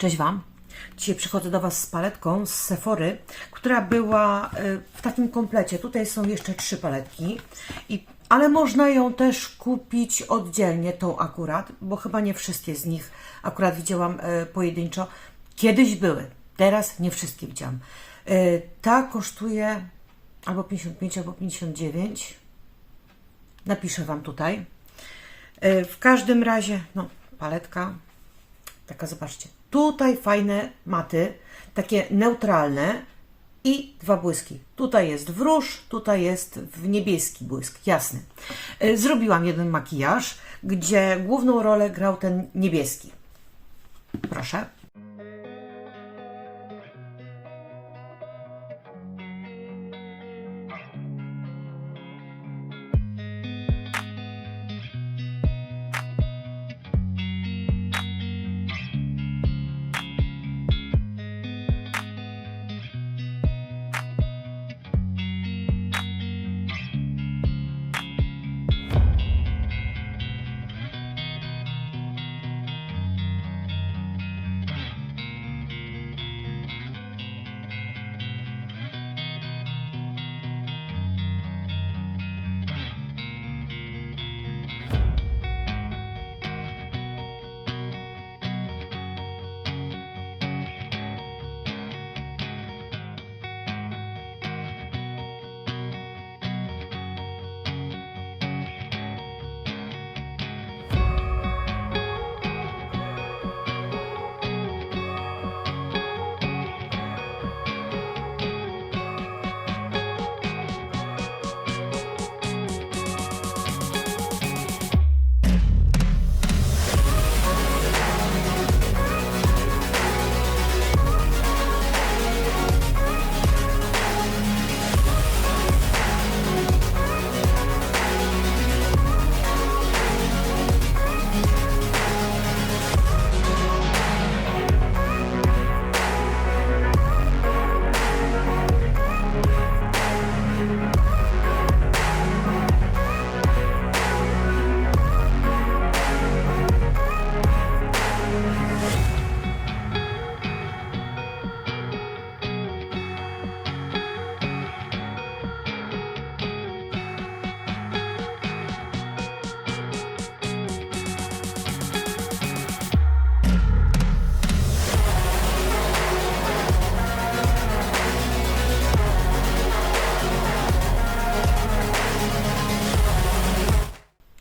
Cześć Wam. Dzisiaj przychodzę do Was z paletką z Sephory, która była e, w takim komplecie. Tutaj są jeszcze trzy paletki, i, ale można ją też kupić oddzielnie, tą akurat, bo chyba nie wszystkie z nich akurat widziałam e, pojedynczo. Kiedyś były, teraz nie wszystkie widziałam. E, Ta kosztuje albo 55, albo 59. Napiszę Wam tutaj. W każdym razie, no, paletka Taka, zobaczcie. Tutaj fajne maty, takie neutralne i dwa błyski. Tutaj jest w róż, tutaj jest w niebieski błysk, jasny. Y, Zrobiłam jeden makijaż, gdzie główną rolę grał ten niebieski. Proszę.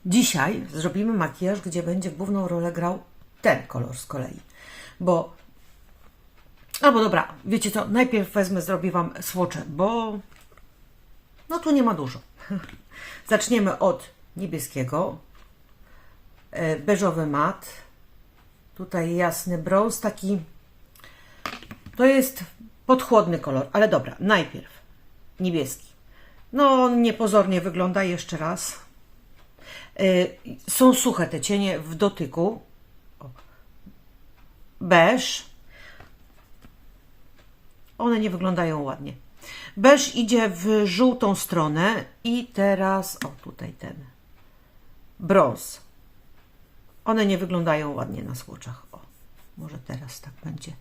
Dzisiaj zrobimy makijaż, gdzie będzie główną rolę grał ten kolor z kolei. Bo. Albo dobra, wiecie co? Najpierw wezmę, zrobię Wam słocze, bo. No tu nie ma dużo. Zaczniemy od niebieskiego. e, Beżowy mat. Tutaj jasny brąz, taki. To jest podchłodny kolor, ale dobra, najpierw niebieski. No, on niepozornie wygląda jeszcze raz. Y, Są suche te cienie w dotyku. Beż. One nie wyglądają ładnie. Beż idzie w żółtą stronę i teraz, o tutaj ten, brąz. One nie wyglądają ładnie na słoczach. O, może teraz tak będzie.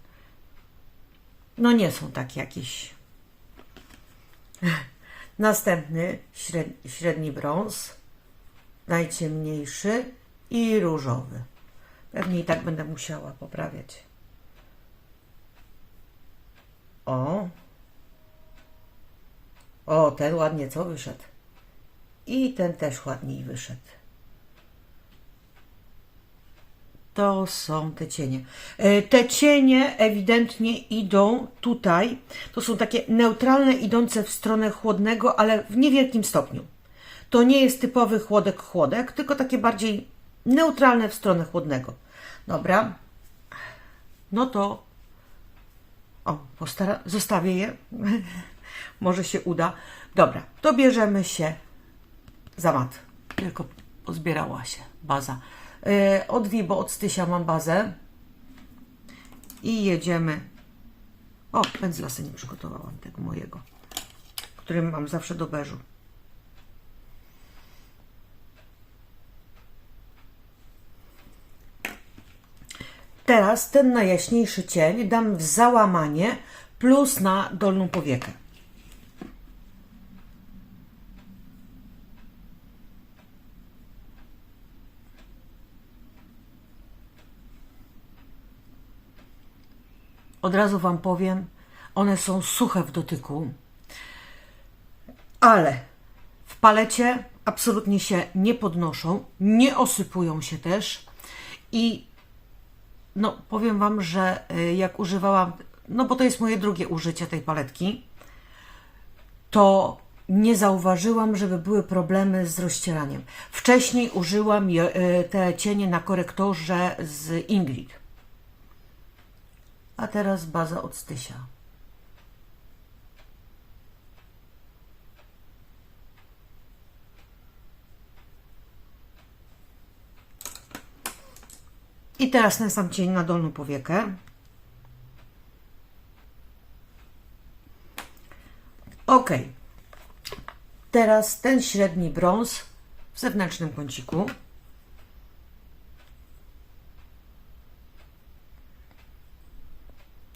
No nie są tak jakieś. Następny średni, średni brąz najciemniejszy i różowy. Pewnie i tak będę musiała poprawiać. O. O, ten ładnie co wyszedł. I ten też ładniej wyszedł. To są te cienie. E, Te cienie ewidentnie idą tutaj. To są takie neutralne, idące w stronę chłodnego, ale w niewielkim stopniu. To nie jest typowy chłodek-chłodek, tylko takie bardziej neutralne w stronę chłodnego. Dobra. No to. O, postara... zostawię je. Może się uda. Dobra, to bierzemy się za mat. Tylko pozbierała się baza. Yy, od Vibo, od Stysia mam bazę. I jedziemy. O, pędzla sobie nie przygotowałam tego mojego, którym mam zawsze do beżu. Teraz ten najjaśniejszy cień dam w załamanie plus na dolną powiekę. Od razu Wam powiem, one są suche w dotyku, ale w palecie absolutnie się nie podnoszą, nie osypują się też i no powiem Wam, że y, jak używałam, no bo to jest moje drugie użycie tej paletki, to nie zauważyłam, żeby były problemy z rozcieraniem. Wcześniej użyłam y, te cienie na korektorze z Ingrid. A teraz baza od Stysia. I teraz ten sam cień na dolną powiekę. Ok. Teraz ten średni brąz w zewnętrznym kąciku.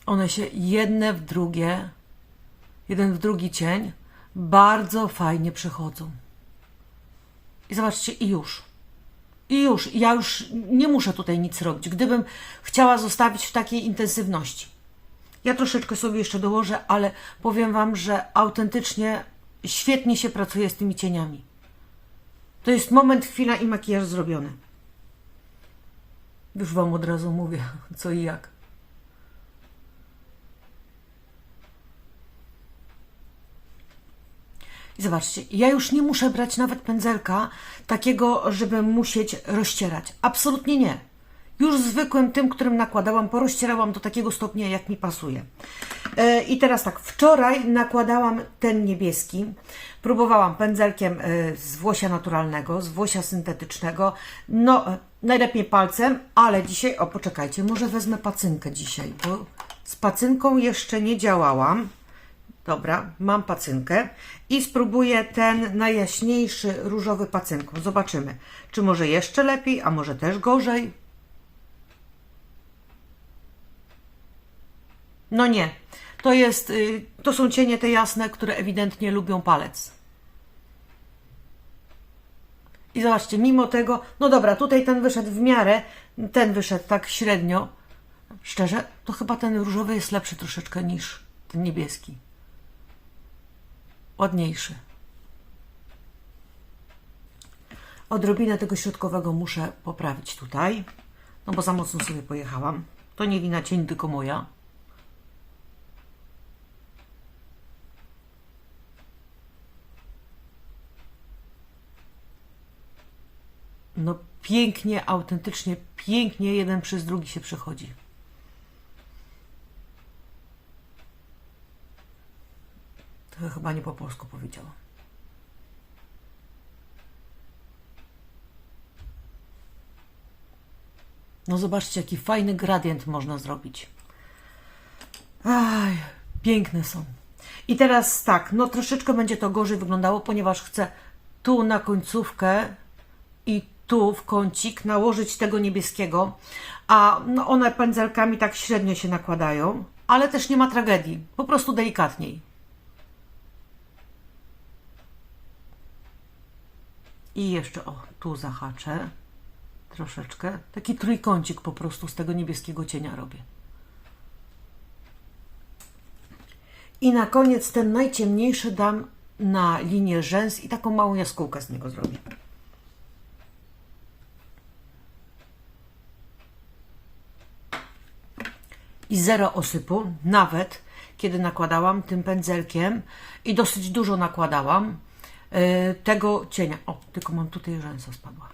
One się jedne w drugie, jeden w drugi cień bardzo fajnie przechodzą. I zobaczcie, i już. I już, ja już nie muszę tutaj nic robić. Gdybym chciała zostawić w takiej intensywności. Ja troszeczkę sobie jeszcze dołożę, ale powiem Wam, że autentycznie świetnie się pracuje z tymi cieniami. To jest moment, chwila i makijaż zrobiony. Już Wam od razu mówię, co i jak. I zobaczcie, ja już nie muszę brać nawet pędzelka takiego, żeby musieć rozcierać. Absolutnie nie. Już zwykłym tym, którym nakładałam, porozcierałam do takiego stopnia, jak mi pasuje. E, I teraz tak, wczoraj nakładałam ten niebieski. Próbowałam pędzelkiem e, z włosia naturalnego, z włosia syntetycznego. No, e, najlepiej palcem, ale dzisiaj, o poczekajcie, może wezmę pacynkę dzisiaj, bo z pacynką jeszcze nie działałam. Dobra, mam pacynkę i spróbuję ten najjaśniejszy różowy pacynką. Zobaczymy, czy może jeszcze lepiej, a może też gorzej. No nie, to jest, y, to są cienie te jasne, które ewidentnie lubią palec. I zobaczcie, mimo tego, no dobra, tutaj ten wyszedł w miarę, ten wyszedł tak średnio. Szczerze, to chyba ten różowy jest lepszy troszeczkę niż ten niebieski ładniejszy. Odrobinę tego środkowego muszę poprawić tutaj, no bo za mocno sobie pojechałam. To nie wina cień, tylko moja. No pięknie, autentycznie pięknie jeden przez drugi się przechodzi. To chyba nie po polsku powiedziała. No zobaczcie, jaki fajny gradient można zrobić. Aj, piękne są. I teraz tak, no troszeczkę będzie to gorzej wyglądało, ponieważ chcę tu na końcówkę i tu w kącik nałożyć tego niebieskiego, a no one pędzelkami tak średnio się nakładają, ale też nie ma tragedii, po prostu delikatniej. I jeszcze, o, tu zahaczę troszeczkę. Taki trójkącik po prostu z tego niebieskiego cienia robię. I na koniec ten najciemniejszy dam na linię rzęs i taką małą jaskółkę z niego zrobię. I zero osypu, nawet kiedy nakładałam tym pędzelkiem i dosyć dużo nakładałam, tego cienia. O, tylko mam tutaj rzęsa spadła.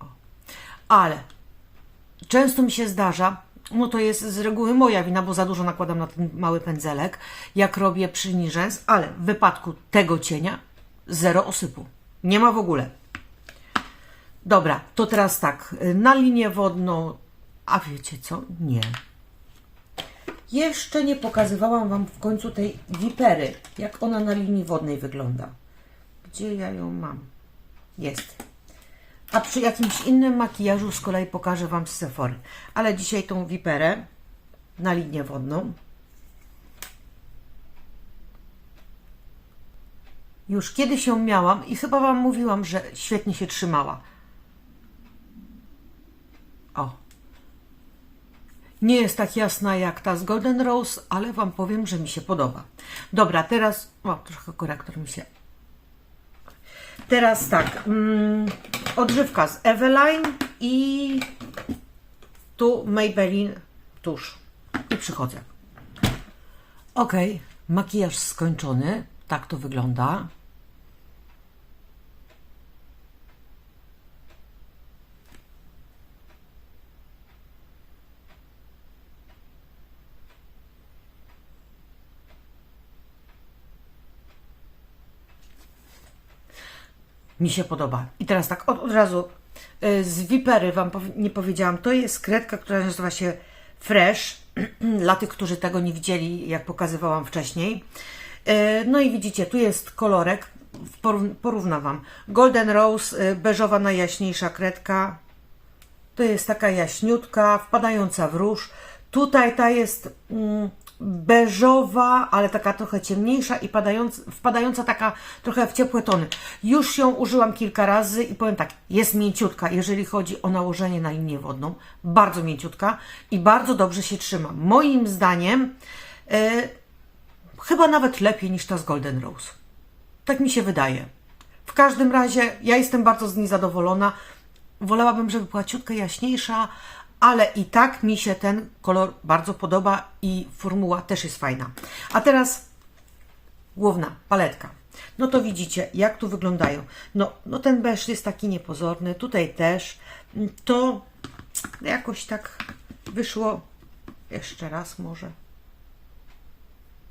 O. Ale często mi się zdarza, no to jest z reguły moja wina, bo za dużo nakładam na ten mały pędzelek, jak robię przy rzęs, ale w wypadku tego cienia zero osypu. Nie ma w ogóle. Dobra, to teraz tak, na linię wodną, a wiecie co? Nie. Jeszcze nie pokazywałam Wam w końcu tej wipery, jak ona na linii wodnej wygląda. Gdzie ja ją mam? Jest. A przy jakimś innym makijażu z kolei pokażę Wam z Sephory. Ale dzisiaj tą wiperę na linię wodną. Już kiedyś ją miałam i chyba Wam mówiłam, że świetnie się trzymała. O. Nie jest tak jasna jak ta z Golden Rose, ale Wam powiem, że mi się podoba. Dobra, teraz... O, trochę korektor mi się... Teraz tak. Mm, odżywka z Eveline i tu Maybelline tusz. I przychodzę. Ok, makijaż skończony. Tak to wygląda. Mi się podoba. I teraz tak od, od razu y, z Vipery Wam powi- nie powiedziałam. To jest kredka, która nazywa się Fresh. Dla tych, którzy tego nie widzieli, jak pokazywałam wcześniej. Y, No i widzicie, tu jest kolorek. Porów- Porównam Wam. Golden Rose, y, beżowa najjaśniejsza kredka. To jest taka jaśniutka, wpadająca w róż. Tutaj ta jest mm, beżowa, ale taka trochę ciemniejsza i padając, wpadająca taka trochę w ciepłe tony. Już ją użyłam kilka razy i powiem tak, jest mięciutka, jeżeli chodzi o nałożenie na linię wodną. Bardzo mięciutka i bardzo dobrze się trzyma. Moim zdaniem e, chyba nawet lepiej niż ta z Golden Rose. Tak mi się wydaje. W każdym razie ja jestem bardzo z niej zadowolona. Wolałabym, żeby była ciutkę jaśniejsza, ale i tak mi się ten kolor bardzo podoba i formuła też jest fajna. A teraz główna paletka. No to widzicie, jak tu wyglądają. No, no ten beż jest taki niepozorny, tutaj też. To jakoś tak wyszło. Jeszcze raz może.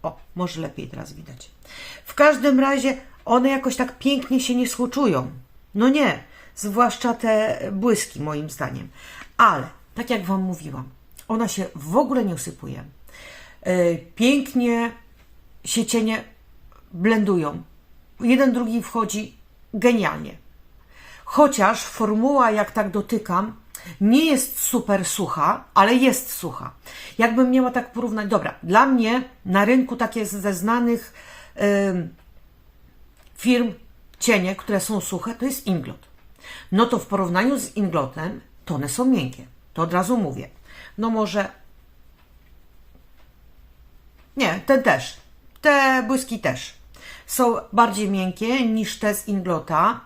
O, może lepiej teraz widać. W każdym razie one jakoś tak pięknie się nie słuczują. No nie, zwłaszcza te błyski moim zdaniem. Ale, tak jak Wam mówiłam, ona się w ogóle nie usypuje. Yy, Pięknie się cienie blendują. Jeden drugi wchodzi genialnie. Chociaż formuła, jak tak dotykam, nie jest super sucha, ale jest sucha. Jakbym miała tak porównać, dobra, dla mnie na rynku takie ze znanych firm cienie, które są suche, to jest Inglot. No to w porównaniu z Inglotem, to one są miękkie. To od razu mówię. No może nie, ten też. Te błyski też. Są bardziej miękkie niż te z Inglota,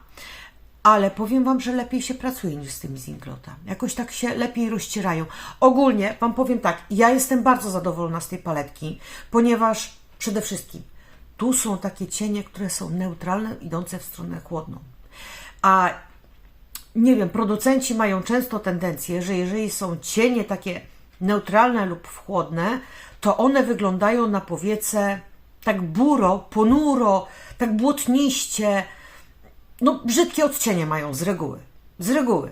ale powiem Wam, że lepiej się pracuje niż z tymi z Inglota. Jakoś tak się lepiej rozcierają. Ogólnie Wam powiem tak, ja jestem bardzo zadowolona z tej paletki, ponieważ przede wszystkim tu są takie cienie, które są neutralne, idące w stronę chłodną. A nie wiem, producenci mają często tendencję, że jeżeli są cienie takie neutralne lub chłodne, to one wyglądają na powiece tak buro, ponuro, tak błotniście. No, brzydkie odcienie mają z reguły. Z reguły.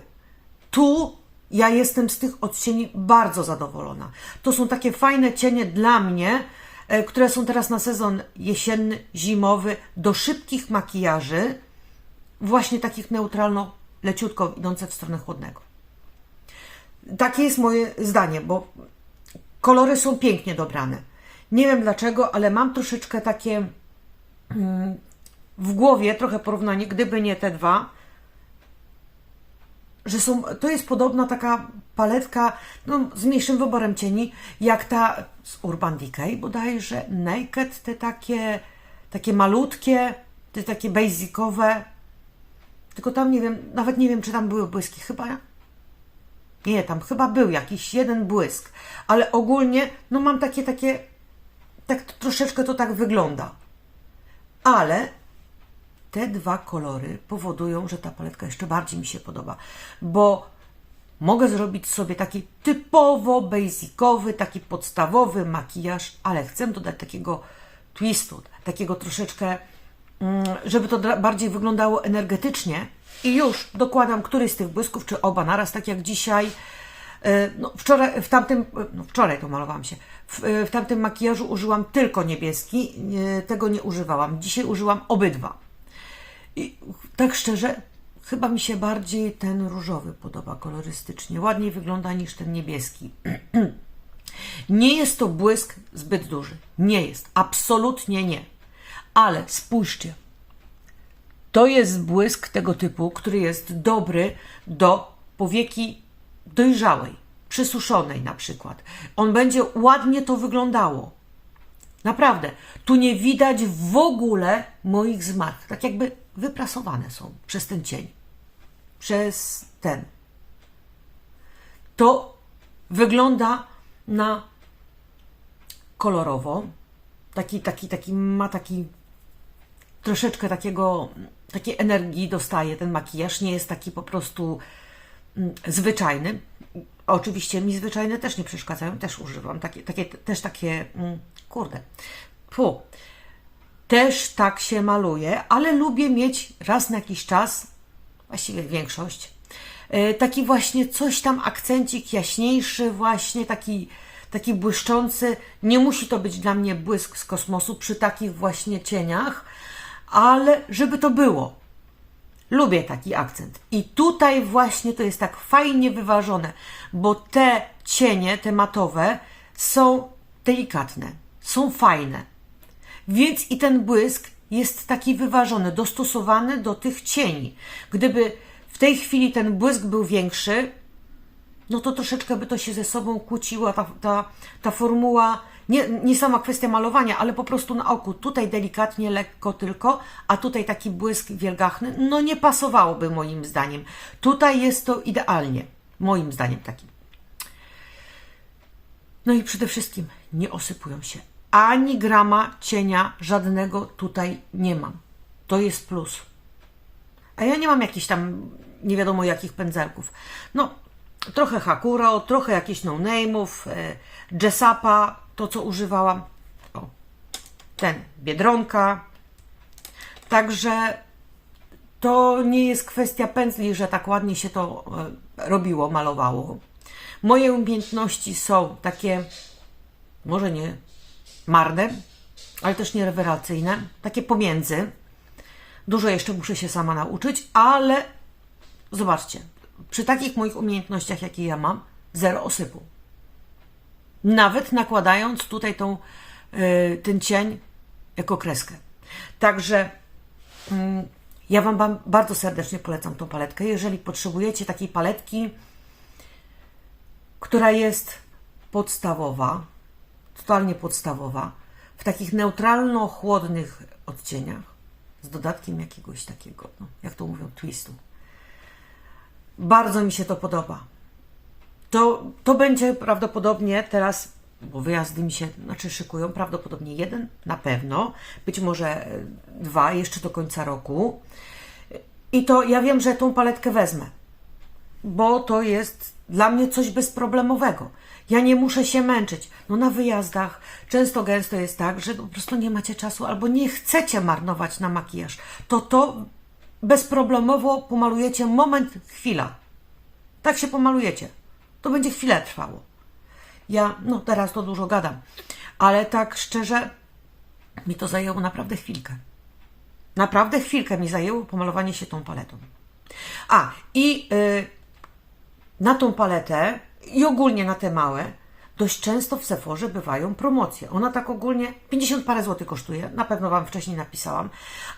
Tu ja jestem z tych odcieni bardzo zadowolona. To są takie fajne cienie dla mnie, e, które są teraz na sezon jesienny, zimowy, do szybkich makijaży, właśnie takich neutralno, leciutko idące w stronę chłodnego. Takie jest moje zdanie, bo kolory są pięknie dobrane. Nie wiem dlaczego, ale mam troszeczkę takie mm, w głowie trochę porównanie, gdyby nie te dwa, że są, to jest podobna taka paletka no, z mniejszym wyborem cieni, jak ta z Urban Decay bodajże, Naked, te takie, takie malutkie, te takie basicowe, tylko tam nie wiem, nawet nie wiem, czy tam były błyski, chyba nie, tam chyba był jakiś jeden błysk, ale ogólnie, no mam takie, takie, tak troszeczkę to tak wygląda. Ale te dwa kolory powodują, że ta paletka jeszcze bardziej mi się podoba, bo mogę zrobić sobie taki typowo basicowy, taki podstawowy makijaż, ale chcę dodać takiego twistu, takiego troszeczkę, żeby to bardziej wyglądało energetycznie i już dokładam któryś z tych błysków, czy oba naraz, tak jak dzisiaj. E, No, wczoraj, w tamtym, no wczoraj to malowałam się. W, e, w tamtym makijażu użyłam tylko niebieski, nie, tego nie używałam. Dzisiaj użyłam obydwa. I tak szczerze, chyba mi się bardziej ten różowy podoba kolorystycznie. Ładniej wygląda niż ten niebieski. Nie jest to błysk zbyt duży. Nie jest. Absolutnie nie. Ale spójrzcie. To jest błysk tego typu, który jest dobry do powieki dojrzałej, przysuszonej na przykład. On będzie ładnie to wyglądało. Naprawdę. Tu nie widać w ogóle moich zmarch. Tak jakby wyprasowane są przez ten cień. Przez ten. To wygląda na kolorowo. Taki, taki, taki, ma taki troszeczkę takiego, takiej energii dostaje ten makijaż. Nie jest taki po prostu mm, zwyczajny. Oczywiście mi zwyczajne też nie przeszkadzają, też używam. Takie, takie, też takie, mm, kurde, fu. Też tak się maluje, ale lubię mieć raz na jakiś czas, właściwie większość, e, taki właśnie coś tam akcencik jaśniejszy, właśnie taki, taki błyszczący. Nie musi to być dla mnie błysk z kosmosu przy takich właśnie cieniach, ale żeby to było. Lubię taki akcent. I tutaj właśnie to jest tak fajnie wyważone, bo te cienie, te matowe, są delikatne, są fajne. Więc i ten błysk jest taki wyważony, dostosowany do tych cieni. Gdyby w tej chwili ten błysk był większy, no to troszeczkę by to się ze sobą kłóciło, ta, ta, ta formuła, nie, nie sama kwestia malowania, ale po prostu na oku. Tutaj delikatnie, lekko tylko, a tutaj taki błysk wielgachny, no nie pasowałoby moim zdaniem. Tutaj jest to idealnie, moim zdaniem takim. No i przede wszystkim nie osypują się. Ani grama cienia żadnego tutaj nie mam. To jest plus. A ja nie mam jakichś tam nie wiadomo jakich pędzelków. No, trochę Hakuro, trochę jakichś no-name'ów, e, Jessapa, to co używałam. O, ten, Biedronka. Także to nie jest kwestia pędzli, że tak ładnie się to e, robiło, malowało. Moje umiejętności są takie, może nie marne, ale też nie rewelacyjne, takie pomiędzy. Dużo jeszcze muszę się sama nauczyć, ale zobaczcie, przy takich moich umiejętnościach, jakie ja mam, zero osypu. Nawet nakładając tutaj tą, yy, ten cień jako kreskę. Także mm, ja Wam ba- bardzo serdecznie polecam tą paletkę. Jeżeli potrzebujecie takiej paletki, która jest podstawowa, totalnie podstawowa, w takich neutralno-chłodnych odcieniach, z dodatkiem jakiegoś takiego, no, jak to mówią, twistu. Bardzo mi się to podoba. To, to będzie prawdopodobnie teraz, bo wyjazdy mi się znaczy szykują, prawdopodobnie jeden na pewno, być może e, dwa jeszcze do końca roku. I to ja wiem, że tą paletkę wezmę, bo to jest dla mnie coś bezproblemowego. Ja nie muszę się męczyć. No na wyjazdach często gęsto jest tak, że po prostu nie macie czasu albo nie chcecie marnować na makijaż. To to bezproblemowo pomalujecie moment, chwila. Tak się pomalujecie. To będzie chwilę trwało. Ja, no teraz to dużo gadam, ale tak szczerze, mi to zajęło naprawdę chwilkę. Naprawdę chwilkę mi zajęło pomalowanie się tą paletą. A, i y, na tą paletę i ogólnie na te małe, dość często w Sephorze bywają promocje. Ona tak ogólnie 50 parę złotych kosztuje, na pewno Wam wcześniej napisałam,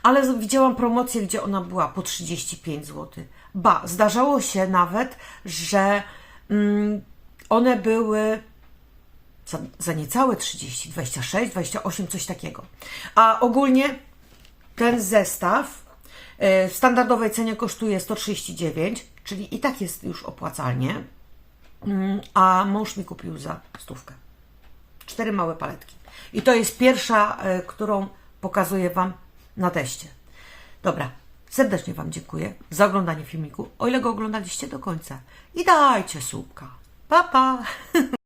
ale widziałam promocję, gdzie ona była po 35 zł. Ba, zdarzało się nawet, że one były za, za niecałe 30, 26, 28, coś takiego. A ogólnie ten zestaw e, w standardowej cenie kosztuje 139, czyli i tak jest już opłacalnie. Mm, A mąż mi kupił za stówkę. Cztery małe paletki. I to jest pierwsza, e, którą pokazuję Wam na teście. Dobra, serdecznie Wam dziękuję za oglądanie filmiku, o ile go oglądaliście do końca. I dajcie słupka. Pa, pa!